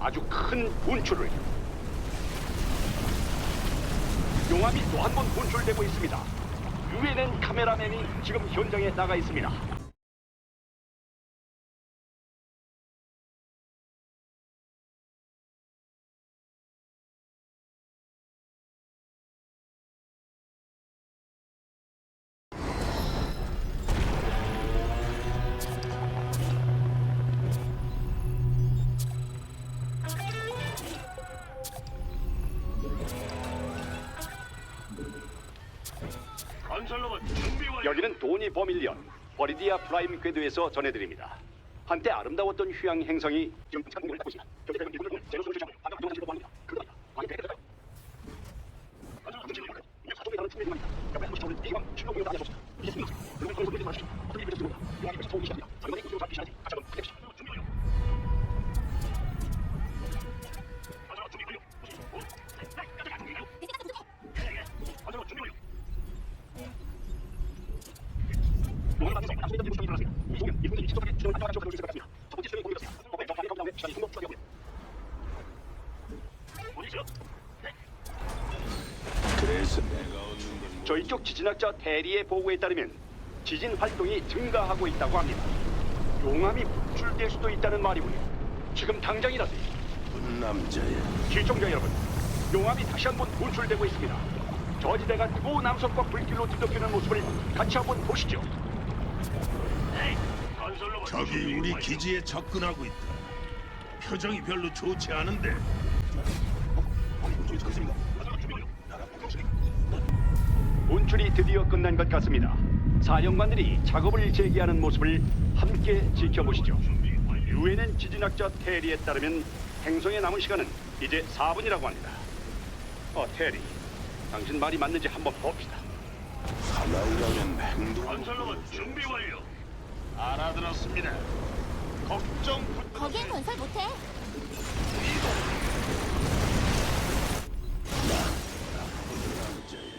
아주 큰 분출을 용암이 또 한 번 분출되고 있습니다. 유엔엔 카메라맨이 지금 현장에 나가 있습니다. 여기는 도니 버밀리언 버리디아 프라임 궤도에서 전해드립니다. 한때 아름다웠던 휴양 행성이 지금 창공을 하고 있습니다. 그래서 내가 얻는 건 저희 쪽 지진학자 대리의 보고에 따르면 지진 활동이 증가하고 있다고 합니다. 용암이 분출될 수도 있다는 말이군요. 지금 당장이라도 나쁜 남자야. 시청자 여러분, 용암이 다시 한번 분출되고 있습니다. 저지대가 뜨거운 남성과 불길로 뒤덮이는 모습을 같이 한번 보시죠. 건설로봇 적이 우리. 기지에 접근하고 있다. 표정이 별로 좋지 않은데. 분출이 드디어 끝난 것 같습니다. 사령관들이 작업을 재개하는 모습을 함께 지켜보시죠. 유엔엔 지진학자 테리에 따르면 행성에 남은 시간은 이제 4분이라고 합니다. 어, 테리. 당신 말이 맞는지 한번 봅시다. 사나이라면 행동을 건설로봇 준비 완료. 알아들었습니다. 걱정 부... 거기엔 건설 못해.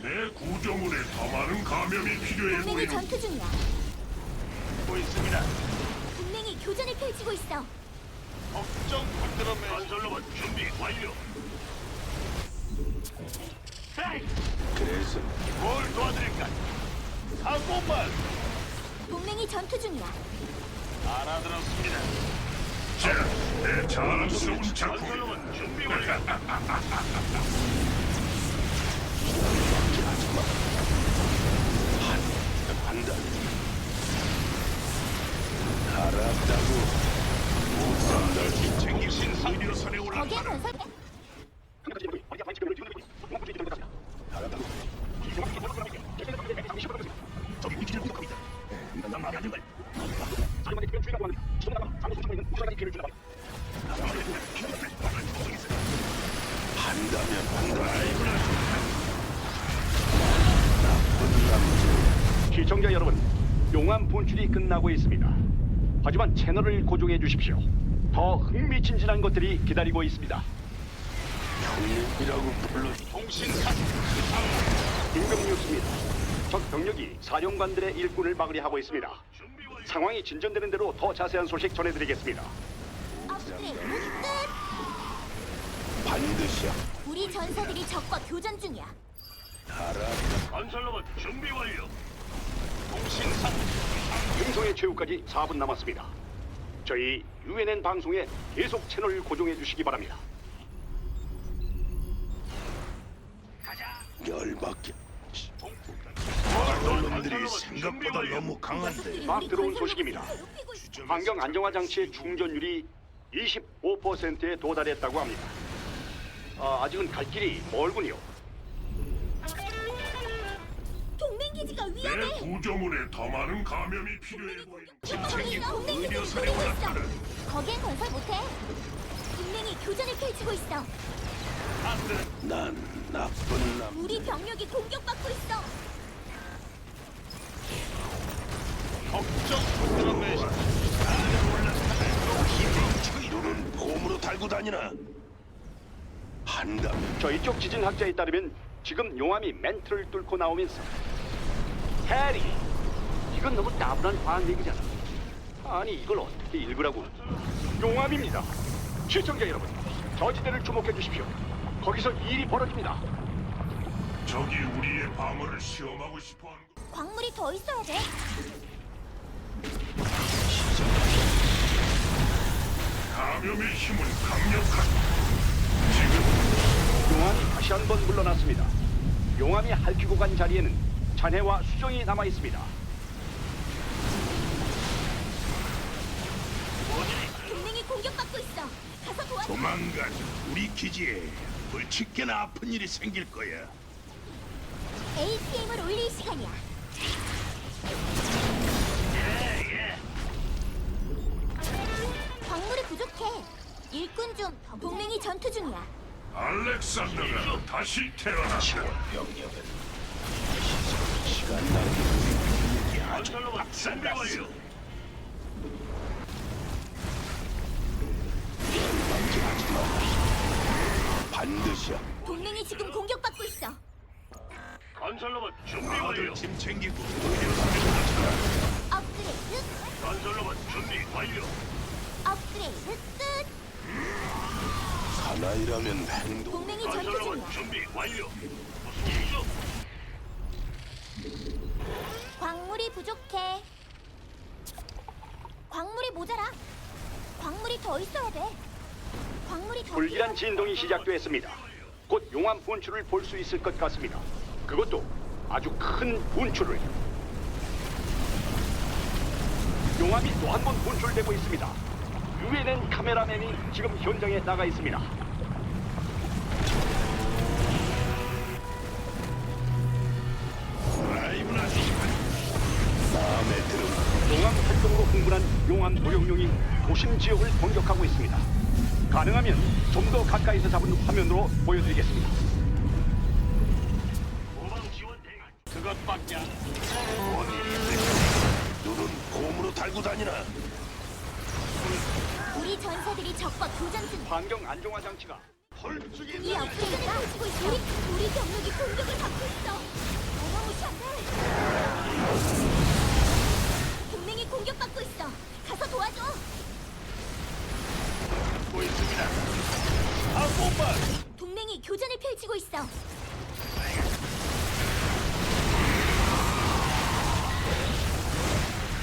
내 구조물에 더 많은 감염이 필요해 동맹이 전투 중이야. 고 있습니다. 동맹이 교전을 펼치고 있어. 걱정 붙들어 매. 건설로봇 준비 완료. 그래서 뭘 도와드릴까? 사고만 전투 중이야. 알아들었습니다. 자, 내 자랑스러운 작품. 건설로봇 준비 완료. 한다. 알았다고. 못산다. 시청자 여러분, 용암 분출이 끝나고 있습니다. 하지만 채널을 고정해 주십시오. 더 흥미진진한 것들이 기다리고 있습니다. 형님이라고 불러. 통신 사 임금 뉴스입니다. 적 병력이 사령관들의 일꾼을 막으려 하고 있습니다. 상황이 진전되는 대로 더 자세한 소식 전해드리겠습니다. 업그레이드 끝. 반드시 우리 전사들이 적과 교전 중이야. 알았다. 건설로봇 준비 완료. 통신사 행성의 최후까지 4분 남았습니다. 저희 UNN 방송에 계속 채널 고정해 주시기 바랍니다. 열받게. 놈들이 생각보다. 너무 강한데. 막 들어온 소식입니다. 환경 안정화 장치의 충전율이 25%에 도달했다고 합니다. 아, 아직은 갈 길이 멀군요. 내. 구조물에 더 많은 감염이 필요해. 동맹이 동맹 기지를 노리고 있어. 거기엔 건설 못해. 동맹이 교전을 펼치고 있어. 난 나쁜 남. 우리 병력이 공격받고 있어. 걱정. 너는 봄으로 달고 다니나? 한다면 저희 쪽 지진 학자에 따르면 지금 용암이 멘트를 뚫고 나오면서 해리 이건 너무 나분한 과학 얘기잖아. 아니 이걸 어떻게 읽으라고? 용암입니다. 시청자 여러분, 저지대를 주목해 주십시오. 거기서 일이 벌어집니다. 적이 우리의 방어를 시험하고 싶어하는 것. 광물이 더 있어야 돼. 감염의 힘은 강력한. 지금 용암이 다시 한 번 물러났습니다. 용암이 핥히고 간 자리에는 잔해와 수정이 남아 있습니다. 동맹이 공격받고 있어. 가서 도와줘. 조만간 우리 기지에 불치게나 아픈 일이 생길 거야. APM을 올릴 시간이야. 광물이 부족해. 일꾼 좀 동맹이 전투 중이야. 알렉산더가 다시 태어났다. 병력은 시간 낭비 아주 박살났어. 반드시 동맹이 지금 공격받고 있어. 건설로봇 준비 완료. 짐 챙기고 업그레이드, 건설로봇 준비 완료. 업그레이드 끝. 사나이라면 행동 동맹이 전투 중이야. 건설로봇 준비 완료. 무슨 일이죠? 광물이 부족해. 광물이 모자라. 광물이 더 있어야 돼. 광물이 더 불길한. 진동이 시작됐습니다. 곧 용암 분출을 볼 수 있을 것 같습니다. 그것도 아주 큰 분출을. 용암이 또 한 번 분출되고 있습니다. 유엔엔 카메라맨이 지금 현장에 나가 있습니다. 흥분한 용암 도룡룡이 도심 지역을 공격하고 있습니다. 가능하면 좀 더 가까이서 잡은 화면으로 보여드리겠습니다. 그것밖에 안. 눈은 곰으로 달고 다니나 우리 전사들이 적과 교전 중. 환경 안정화 장치가 헐쭉이 이 업그레이드가. 우리, 우리 병력이 공격을 받고 있어. 어마무시한데. 공격받고 있어. 가서 도와줘. 보입니다. 동맹이 교전을 펼치고 있어.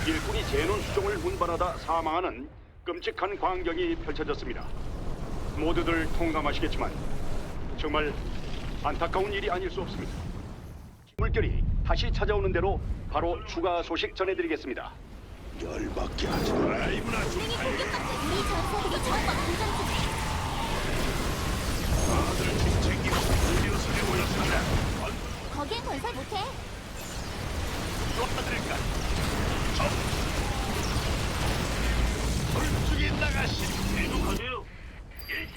일꾼이 제논 수종을 운반하다 사망하는 끔찍한 광경이 펼쳐졌습니다. 모두들 통감하시겠지만 정말 안타까운 일이 아닐 수 없습니다. 물결이 다시 찾아오는 대로 바로 추가 소식 전해드리겠습니다. 열받게 하지 마. 라이브나 동맹이 공격받고 있어. 우리 전사들이 적과 교전 중. 다들 짐 챙기고 의료선에 모였습니다. 거기엔 건설 못해. 도와드릴까? 헐쭉이 나가시. 계속하세요. 일제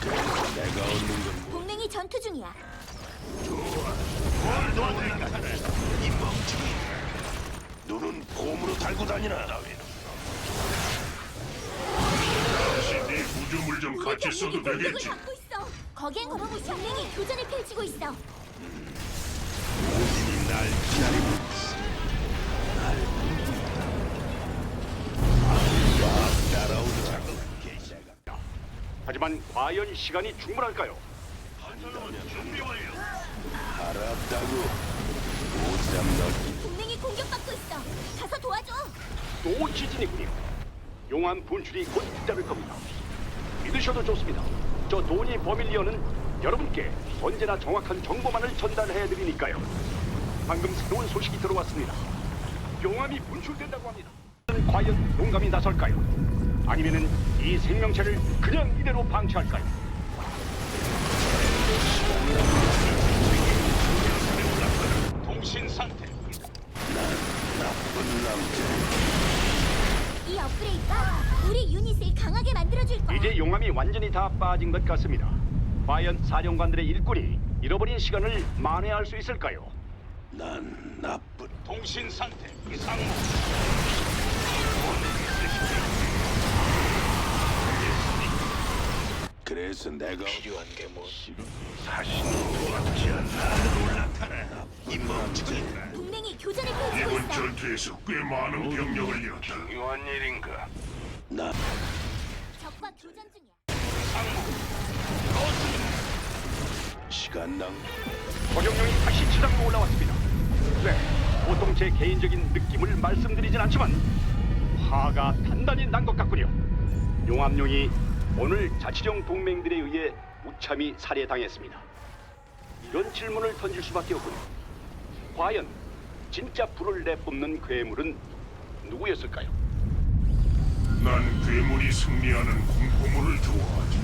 그래서 내가 얻는 건 동맹이 전투 중이야. 뭘 도와드릴까? 이 멍청이. 눈은 곰으로 달고 다니나? 다시 네 구조물 좀 같이 써도 되겠지? 있어. 거기엔 건설 동맹이 교전을 펼치고 있어. 모진이 날 기다리고 있어. 날막 따라오자. 개새가. 하지만 과연 시간이 충분할까요? 건설로봇 준비 완료. 알았다고. 오지랖 넓기. 공격받고 있어. 가서 도와줘. 또 지진이군요. 용암 분출이 곧 잇따를 겁니다. 믿으셔도 좋습니다. 저 도니 버밀리언은 여러분께 언제나 정확한 정보만을 전달해 드리니까요. 방금 새로운 소식이 들어왔습니다. 용암이 분출된다고 합니다. 과연 용감히 나설까요? 아니면은 이 생명체를 그냥 이대로 방치할까요? 완전히 다 빠진 것 같습니다. 과연 사령관들의 일꾼이 잃어버린 시간을 만회할 수 있을까요? 난 나쁜. 통신 상태 이상. 그래서 내가 필요한 게 뭐? 사신도 같지 않나? 이 멍청이. 동맹이 교전을 펼치고 이번 있어. 전투에서 꽤 많은 병력을 잃었다. 중요한 일인가? 나 적과 교전 중이야. 시간 낭. 적용령이 다시 지상으로 올라왔습니다. 네, 보통 제 개인적인 느낌을 말씀드리진 않지만 화가 단단히 난 것 같군요. 용암용이 오늘 자치령 동맹들에 의해 무참히 살해당했습니다. 이런 질문을 던질 수밖에 없군요. 과연 진짜 불을 내뿜는 괴물은 누구였을까요? 난 괴물이 승리하는 공포물을 좋아하지.